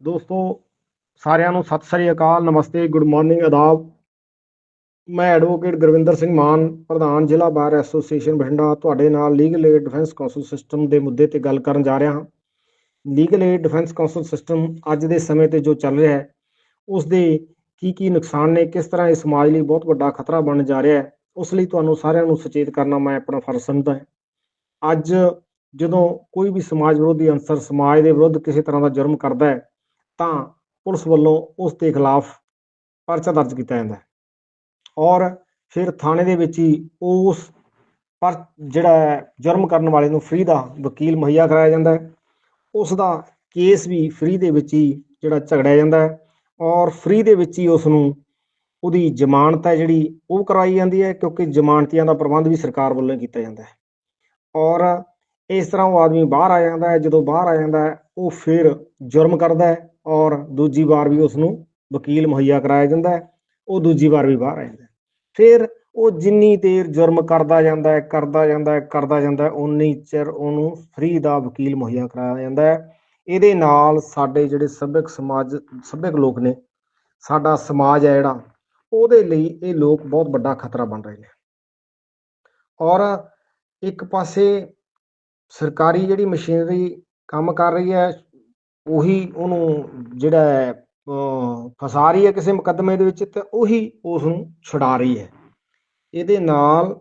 ਦੋਸਤੋ, ਸਾਰਿਆਂ ਨੂੰ ਸਤਿ ਸ੍ਰੀ ਅਕਾਲ, ਨਮਸਤੇ, ਗੁੱਡ ਮਾਰਨਿੰਗ, ਆਦਾਬ। ਮੈਂ ਐਡਵੋਕੇਟ ਗੁਰਵਿੰਦਰ ਸਿੰਘ ਮਾਨ, ਪ੍ਰਧਾਨ ਜ਼ਿਲ੍ਹਾ ਬਾਰ ਐਸੋਸੀਏਸ਼ਨ ਬਠਿੰਡਾ, ਤੁਹਾਡੇ ਨਾਲ legal aid defence counsel system ਦੇ ਮੁੱਦੇ ਤੇ ਗੱਲ ਕਰਨ ਜਾ ਰਿਹਾ ਹਾਂ। Legal aid defence counsel system ਅੱਜ ਦੇ ਸਮੇਂ ਤੇ ਜੋ ਚੱਲ ਰਿਹਾ ਹੈ, ਉਸ ਦੇ ਕੀ ਕੀ ਨੁਕਸਾਨ ਨੇ, ਕਿਸ ਤਰ੍ਹਾਂ ਇਹ ਸਮਾਜ ਲਈ ਬਹੁਤ ਵੱਡਾ ਖਤਰਾ ਬਣ ਜਾ ਰਿਹਾ ਹੈ, ਉਸ ਲਈ ਤੁਹਾਨੂੰ ਸਾਰਿਆਂ ਨੂੰ ਸੁਚੇਤ ਕਰਨਾ ਮੈਂ ਆਪਣਾ ਫਰਜ਼ ਸਮਝਦਾ ਹਾਂ। ਅੱਜ ਜਦੋਂ ਕੋਈ ਵੀ ਸਮਾਜ ਵਿਰੋਧੀ ਅੰਸਰ ਸਮਾਜ ਦੇ ਵਿਰੁੱਧ ਕਿਸੇ ਤਰ੍ਹਾਂ ਦਾ ਜੁਰਮ ਕਰਦਾ ਹੈ ਤਾਂ ਪੁਲਿਸ ਵੱਲੋਂ ਉਸ ਦੇ ਖਿਲਾਫ ਪਰਚਾ ਦਰਜ ਕੀਤਾ ਜਾਂਦਾ ਹੈ। ਔਰ ਫਿਰ ਥਾਣੇ ਦੇ ਵਿੱਚ ਹੀ ਉਸ ਪਰ ਜਿਹੜਾ ਜੁਰਮ ਕਰਨ ਵਾਲੇ ਨੂੰ ਫ੍ਰੀ ਦਾ ਵਕੀਲ ਮੁਹੱਈਆ ਕਰਾਇਆ ਜਾਂਦਾ ਹੈ। ਉਸ ਦਾ ਕੇਸ ਵੀ ਫ੍ਰੀ ਦੇ ਵਿੱਚ ਹੀ ਜਿਹੜਾ ਝਗੜਿਆ ਜਾਂਦਾ ਹੈ ਔਰ ਫ੍ਰੀ ਦੇ ਵਿੱਚ ਹੀ ਉਸ ਨੂੰ ਉਹਦੀ ਜ਼ਮਾਨਤ ਹੈ ਜਿਹੜੀ ਉਹ ਕਰਵਾਈ ਜਾਂਦੀ ਹੈ ਕਿਉਂਕਿ ਜ਼ਮਾਨਤੀਆਂ ਦਾ ਪ੍ਰਬੰਧ ਵੀ ਸਰਕਾਰ ਵੱਲੋਂ ਕੀਤਾ ਜਾਂਦਾ ਹੈ। ਔਰ ਇਸ ਤਰ੍ਹਾਂ ਉਹ ਆਦਮੀ ਬਾਹਰ ਆ ਜਾਂਦਾ ਹੈ, ਜਦੋਂ ਬਾਹਰ ਆ ਜਾਂਦਾ ਹੈ, ਉਹ ਫਿਰ ਜੁਰਮ ਕਰਦਾ ਹੈ ਔਰ ਦੂਜੀ ਵਾਰ ਵੀ ਉਸ ਨੂੰ ਵਕੀਲ ਮੁਹੱਈਆ ਕਰਾਇਆ ਜਾਂਦਾ ਹੈ, ਉਹ ਦੂਜੀ ਵਾਰ ਵੀ ਬਾਹਰ ਆ ਜਾਂਦਾ ਫਿਰ ਉਹ ਜਿੰਨੀ ਦੇਰ ਜੁਰਮ ਕਰਦਾ ਜਾਂਦਾ ਹੈ, ਕਰਦਾ ਜਾਂਦਾ ਹੈ, ਕਰਦਾ ਜਾਂਦਾ ਹੈ ਉਨੀ ਚਿਰ ਉਹਨੂੰ ਫ੍ਰੀ ਦਾ ਵਕੀਲ ਮੁਹੱਈਆ ਕਰਾਇਆ ਜਾਂਦਾ ਹੈ। ਇਹਦੇ ਨਾਲ ਸਾਡੇ ਜਿਹੜੇ ਸੱਭਿਅਕ ਸਮਾਜ ਸੱਭਿਅਕ ਲੋਕ ਨੇ, ਸਾਡਾ ਸਮਾਜ ਹੈ ਜਿਹੜਾ, ਉਹਦੇ ਲਈ ਇਹ ਲੋਕ ਬਹੁਤ ਵੱਡਾ ਖਤਰਾ ਬਣ ਰਹੇ ਨੇ। ਔਰ ਇੱਕ ਪਾਸੇ ਸਰਕਾਰੀ ਜਿਹੜੀ ਮਸ਼ੀਨਰੀ ਕੰਮ ਕਰ ਰਹੀ ਹੈ, ਉਹੀ ਉਹਨੂੰ ਜਿਹੜਾ ਹੈ ਫਸਾ ਰਹੀ ਹੈ ਕਿਸੇ ਮੁਕੱਦਮੇ ਦੇ ਵਿੱਚ ਤੇ ਉਹੀ ਉਸ ਨੂੰ ਛੁਡਾ ਰਹੀ ਹੈ। ਇਹਦੇ ਨਾਲ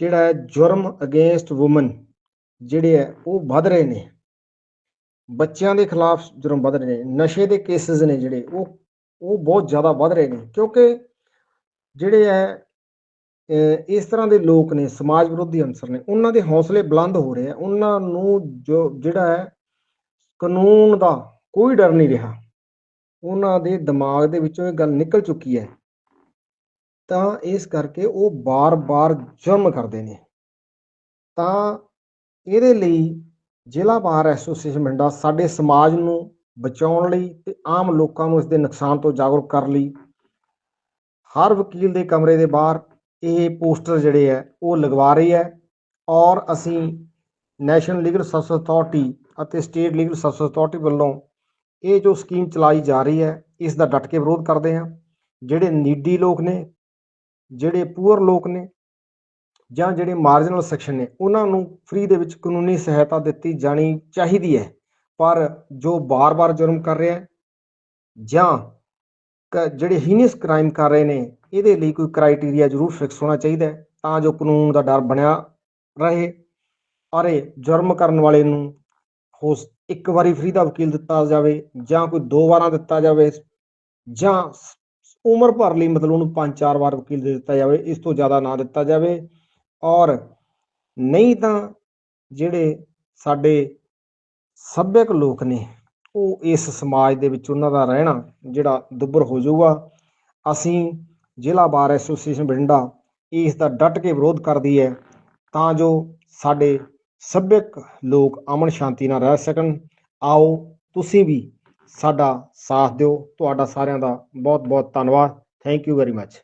ਜਿਹੜਾ ਹੈ ਜੁਰਮ ਅਗੇਂਸਟ ਔਮਨ ਜਿਹੜੇ ਹੈ, ਉਹ ਵੱਧ ਰਹੇ ਨੇ। ਬੱਚਿਆਂ ਦੇ ਖਿਲਾਫ ਜੁਰਮ ਵੱਧ ਰਹੇ ਨੇ। ਨਸ਼ੇ ਦੇ ਕੇਸਿਸ ਨੇ ਜਿਹੜੇ, ਉਹ ਉਹ ਬਹੁਤ ਜ਼ਿਆਦਾ ਵੱਧ ਰਹੇ ਨੇ। ਕਿਉਂਕਿ ਜਿਹੜੇ ਹੈ ਇਸ ਤਰ੍ਹਾਂ ਦੇ ਲੋਕ ਨੇ, ਸਮਾਜ ਵਿਰੋਧੀ ਅੰਸਰ ਨੇ, ਉਹਨਾਂ ਦੇ ਹੌਸਲੇ ਬੁਲੰਦ ਹੋ ਰਹੇ ਆ, ਉਹਨਾਂ ਨੂੰ ਜੋ ਜਿਹੜਾ ਹੈ ਕਾਨੂੰਨ ਦਾ ਕੋਈ ਡਰ ਨਹੀਂ ਰਿਹਾ। ਉਹਨਾਂ ਦੇ ਦਿਮਾਗ ਦੇ ਵਿੱਚੋਂ ਇਹ ਗੱਲ ਨਿਕਲ ਚੁੱਕੀ ਹੈ। ਤਾਂ ਇਸ ਕਰਕੇ ਉਹ ਬਾਰ-ਬਾਰ ਜੁਰਮ ਕਰਦੇ ਨੇ। ਤਾਂ ਇਹਦੇ ਲਈ ਜ਼ਿਲ੍ਹਾ ਬਾਰ ਐਸੋਸੀਏਸ਼ਨ ਬਠਿੰਡਾ ਸਾਡੇ ਸਮਾਜ ਨੂੰ ਬਚਾਉਣ ਲਈ ਤੇ ਆਮ ਲੋਕਾਂ ਨੂੰ ਇਸ ਦੇ ਨੁਕਸਾਨ ਤੋਂ ਜਾਗਰੂਕ ਕਰਨ ਲਈ ਹਰ ਵਕੀਲ ਦੇ ਕਮਰੇ ਦੇ ਬਾਹਰ ਇਹ ਪੋਸਟਰ ਜਿਹੜੇ ਹੈ ਉਹ ਲਗਵਾ ਰਹੀ ਹੈ ਔਰ ਅਸੀਂ ਨੈਸ਼ਨਲ ਲੀਗਲ ਸਰਵਿਸ ਅਥਾਰਟੀ ਅਤੇ ਸਟੇਟ ਲੀਗਲ ਸਰਵਿਸ ਅਥਾਰਟੀ ਵੱਲੋਂ ਇਹ ਜੋ ਸਕੀਮ ਚਲਾਈ ਜਾ ਰਹੀ ਹੈ, ਇਸ ਦਾ ਡਟ ਕੇ ਵਿਰੋਧ ਕਰਦੇ ਹਾਂ। ਜਿਹੜੇ ਨੀਡੀ ਲੋਕ ਨੇ, ਜਿਹੜੇ ਪੂਅਰ ਲੋਕ ਨੇ ਜਾਂ ਜਿਹੜੇ ਮਾਰਜਨਲ ਸੈਕਸ਼ਨ ਨੇ, ਉਹਨਾਂ ਨੂੰ ਫ੍ਰੀ ਦੇ ਵਿੱਚ ਕਾਨੂੰਨੀ ਸਹਾਇਤਾ ਦਿੱਤੀ ਜਾਣੀ ਚਾਹੀਦੀ ਹੈ। ਪਰ ਜੋ ਬਾਰ-ਬਾਰ ਜੁਰਮ ਕਰ ਰਿਹਾ ਹੈ ਜਾਂ ਕ- ਜਿਹੜੇ ਹੀਨੀਅਸ ਕ੍ਰਾਈਮ ਕਰ ਰਹੇ ਨੇ ਇਹਦੇ ਲਈ ਕੋਈ ਕ੍ਰਾਈਟੇਰੀਆ ਜ਼ਰੂਰ ਫਿਕਸ ਹੋਣਾ ਚਾਹੀਦਾ ਹੈ ਤਾਂ ਜੋ ਕਾਨੂੰਨ ਦਾ ਡਰ ਬਣਿਆ ਰਹੇ। ਔਰ ਇਹ ਜੁਰਮ ਕਰਨ ਵਾਲੇ ਨੂੰ ਹੋ ਇੱਕ ਵਾਰੀ ਫ੍ਰੀ ਦਾ ਵਕੀਲ ਦਿੱਤਾ ਜਾਵੇ ਜਾਂ ਕੋਈ ਦੋ ਵਾਰਾਂ ਦਿੱਤਾ ਜਾਵੇ ਜਾਂ ਉਮਰ ਭਰ ਲਈ ਮਤਲਬ ਉਹਨੂੰ ਪੰਜ ਚਾਰ ਵਾਰ ਵਕੀਲ ਦੇ ਦਿੱਤਾ ਜਾਵੇ, ਇਸ ਤੋਂ ਜ਼ਿਆਦਾ ਨਾ ਦਿੱਤਾ ਜਾਵੇ। ਔਰ ਨਹੀਂ ਤਾਂ ਜਿਹੜੇ ਸਾਡੇ ਸੱਭਿਅਕ ਲੋਕ ਨੇ, ਉਹ ਇਸ ਸਮਾਜ ਦੇ ਵਿੱਚ ਉਹਨਾਂ ਦਾ ਰਹਿਣਾ ਜਿਹੜਾ ਦੁੱਬਰ ਹੋ ਜਾਊਗਾ। ਅਸੀਂ ਜ਼ਿਲ੍ਹਾ ਬਾਰ ਐਸੋਸੀਏਸ਼ਨ ਬਠਿੰਡਾ ਇਸ ਦਾ ਡਟ ਕੇ ਵਿਰੋਧ ਕਰਦੀ ਹੈ ਤਾਂ ਜੋ ਸਾਡੇ ਸੱਭਿਅਕ ਲੋਕ ਅਮਨ ਸ਼ਾਂਤੀ ਨਾਲ ਰਹਿ ਸਕਣ। ਆਓ ਤੁਸੀਂ ਵੀ ਸਾਡਾ ਸਾਥ ਦਿਓ। ਤੁਹਾਡਾ ਸਾਰਿਆਂ ਦਾ ਬਹੁਤ ਬਹੁਤ ਧੰਨਵਾਦ। Thank you very much